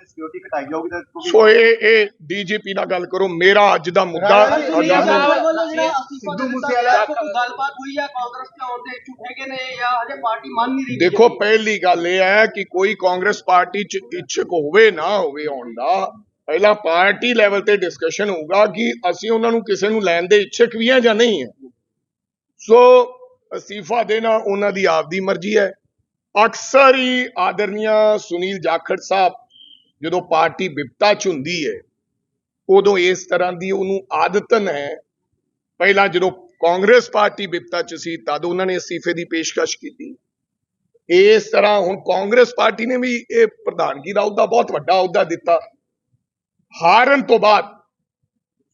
Security ਘਟਾਈ ਜਾਊਗੀ ਤਾਂ ਕਿਉਂਕਿ ਸੋ ਇਹ ਇਹ ਡੀਜੀਪੀ ਨਾਲ ਗੱਲ ਕਰੋ ਮੇਰਾ ਅੱਜ ਦਾ ਮੁੱਦਾ ਸਿੱਧੂ ਮੂਸੇਵਾਲਾ- ਗੱਲਬਾਤ ਹੋਈ ਹੈ ਕਾਂਗਰਸ ਚ ਆਉਣ ਦੇ ਇੱਛੁਕ ਹੈਗੇ ਨੇ ਜਾਂ ਹਜੇ ਪਾਰਟੀ ਮੰਨ ਨਹੀਂ ਰਹੀ ਦੇਖੋ ਪਹਿਲੀ ਗੱਲ ਇਹ ਹੈ ਕਿ ਕੋਈ ਕਾਂਗਰਸ ਪਾਰਟੀ ਚ ਇੱਛੁਕ ਹੋਵੇ ਨਾ ਹੋਵੇ ਆਉਣ ਦਾ ਪਹਿਲਾਂ ਪਾਰਟੀ ਲੈਵਲ ਤੇ ਡਿਸਕਸ਼ਨ ਹੋਊਗਾ ਕਿ ਅਸੀਂ ਉਹਨਾਂ ਨੂੰ ਕਿਸੇ ਨੂੰ ਲੈਣ ਦੇ ਇੱਛੁਕ ਵੀ ਹਾਂ ਜਾਂ ਨਹੀਂ ਹੈ। ਸੋ ਅਸਤੀਫਾ ਦੇਣਾ ਉਹਨਾਂ ਦੀ ਆਪਦੀ ਮਰਜ਼ੀ ਹੈ। ਅਕਸਰ ਹੀ ਆਦਰਨੀਆ ਸੁਨੀਲ ਜਾਖੜ ਸਾਹਿਬ ਜਦੋਂ ਪਾਰਟੀ ਵਿਪਤਾ ਚ ਹੁੰਦੀ ਹੈ, ਉਦੋਂ ਇਸ ਤਰ੍ਹਾਂ ਦੀ ਉਹਨੂੰ ਆਦਤਨ ਹੈ। ਪਹਿਲਾਂ ਜਦੋਂ ਕਾਂਗਰਸ ਪਾਰਟੀ ਵਿਪਤਾ ਚ ਸੀ, ਤਦ ਉਹਨਾਂ ਨੇ ਅਸਤੀਫੇ ਦੀ ਪੇਸ਼ਕਸ਼ ਕੀਤੀ। ਇਸ ਤਰ੍ਹਾਂ ਹੁਣ ਕਾਂਗਰਸ ਪਾਰਟੀ ਨੇ ਵੀ ਇਹ ਪ੍ਰਧਾਨਗੀ ਦਾ ਅਹੁਦਾ ਬਹੁਤ ਵੱਡਾ ਅਹੁਦਾ ਦਿੱਤਾ। ਹਾਰਨ ਤੋਂ ਬਾਅਦ,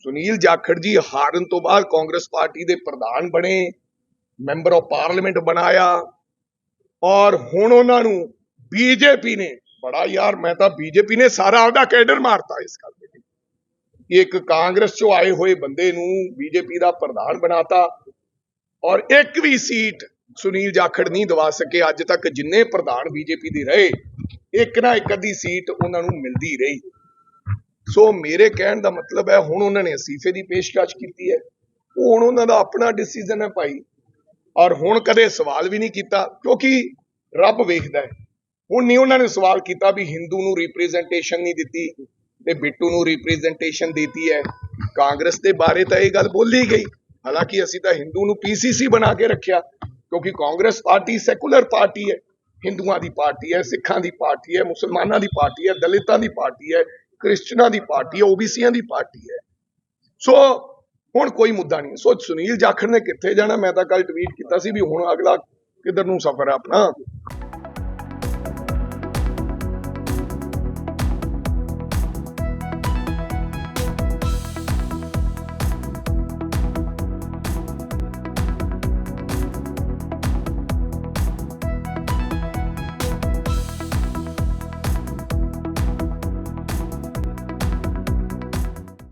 ਸੁਨੀਲ ਜਾਖੜ ਜੀ ਹਾਰਨ ਤੋਂ ਬਾਅਦ ਕਾਂਗਰਸ ਪਾਰਟੀ ਦੇ ਪ੍ਰਧਾਨ ਬਣੇ, ਮੈਂਬਰ ਆਫ ਪਾਰਲੀਮੈਂਟ ਬਣਾਇਆ ਔਰ ਹੁਣ ਉਹਨਾਂ ਨੂੰ ਬੀਜੇਪੀ ਨੇ ਬੜਾ ਯਾਰ, ਮੈਂ ਤਾਂ ਬੀਜੇਪੀ ਨੇ ਸਾਰਾ ਆਪਦਾ ਕੈਡਰ ਮਾਰਤਾ ਇਸ ਗੱਲ ਦੇ ਲਈ। ਇੱਕ ਕਾਂਗਰਸ ਚੋਂ ਆਏ ਹੋਏ ਬੰਦੇ ਨੂੰ ਬੀਜੇਪੀ ਦਾ ਪ੍ਰਧਾਨ ਬਣਾਤਾ ਔਰ ਇੱਕ ਵੀ ਸੀਟ ਸੁਨੀਲ ਜਾਖੜ ਨਹੀਂ ਦਵਾ ਸਕੇ, ਅੱਜ ਤੱਕ ਜਿੰਨੇ ਪ੍ਰਧਾਨ ਬੀਜੇਪੀ ਦੇ ਰਹੇ, ਇੱਕ ਨਾ ਇੱਕ ਅੱਧੀ ਸੀਟ ਉਹਨਾਂ ਨੂੰ ਮਿਲਦੀ ਰਹੀ। ਸੋ ਮੇਰੇ ਕਹਿਣ ਦਾ ਮਤਲਬ ਹੈ, ਹੁਣ ਉਹਨਾਂ ਨੇ ਅਸੀਫੇ ਦੀ ਪੇਸ਼ਕਸ਼ ਕੀਤੀ ਹੈ। ਹੁਣ ਉਹਨਾਂ ਦਾ ਆਪਣਾ ਡਿਸੀਜਨ ਹੈ ਭਾਈ। ਔਰ ਹੁਣ ਕਦੇ ਸਵਾਲ ਵੀ ਨਹੀਂ ਕੀਤਾ, ਕਿਉਂਕਿ ਰੱਬ ਵੇਖਦਾ ਹੈ। ਹੁਣ ਨਹੀਂ ਉਹਨਾਂ ਨੇ ਸਵਾਲ ਕੀਤਾ ਵੀ ਹਿੰਦੂ ਨੂੰ ਰਿਪਰੈਜ਼ੈਂਟੇਸ਼ਨ ਨਹੀਂ ਦਿੱਤੀ ਤੇ ਬਿੱਟੂ ਨੂੰ ਰਿਪਰੈਜ਼ੈਂਟੇਸ਼ਨ ਦਿੱਤੀ ਹੈ। ਕਾਂਗਰਸ ਦੇ ਬਾਰੇ ਤਾਂ ਇਹ ਗੱਲ ਬੋਲੀ ਗਈ। ਹਾਲਾਂਕਿ ਅਸੀਂ ਤਾਂ ਹਿੰਦੂ ਨੂੰ ਪੀਸੀਸੀ ਬਣਾ ਕੇ ਰੱਖਿਆ, ਕਿਉਂਕਿ ਕਾਂਗਰਸ ਪਾਰਟੀ ਸੈਕੂਲਰ ਪਾਰਟੀ ਹੈ। ਹਿੰਦੂਆਂ ਦੀ ਪਾਰਟੀ ਹੈ, ਸਿੱਖਾਂ ਦੀ ਪਾਰਟੀ ਹੈ, ਮੁਸਲਮਾਨਾਂ ਦੀ ਪਾਰਟੀ ਹੈ, ਦਲਿਤਾਂ ਦੀ ਪਾਰਟੀ ਹੈ, ਕ੍ਰਿਸਚਨਾਂ ਦੀ ਪਾਰਟੀ ਹੈ ਓਬੀਸੀਆਂ ਦੀ ਪਾਰਟੀ ਹੈ। ਸੋ ਹੁਣ ਕੋਈ ਮੁੱਦਾ ਨਹੀਂ। ਸੋ ਸੁਨੀਲ ਜਾਖੜ ਨੇ ਕਿੱਥੇ ਜਾਣਾ? ਮੈਂ ਤਾਂ ਕੱਲ ਟਵੀਟ ਕੀਤਾ ਸੀ ਵੀ ਹੁਣ ਅਗਲਾ ਕਿੱਧਰ ਨੂੰ ਸਫ਼ਰ ਆਪਣਾ?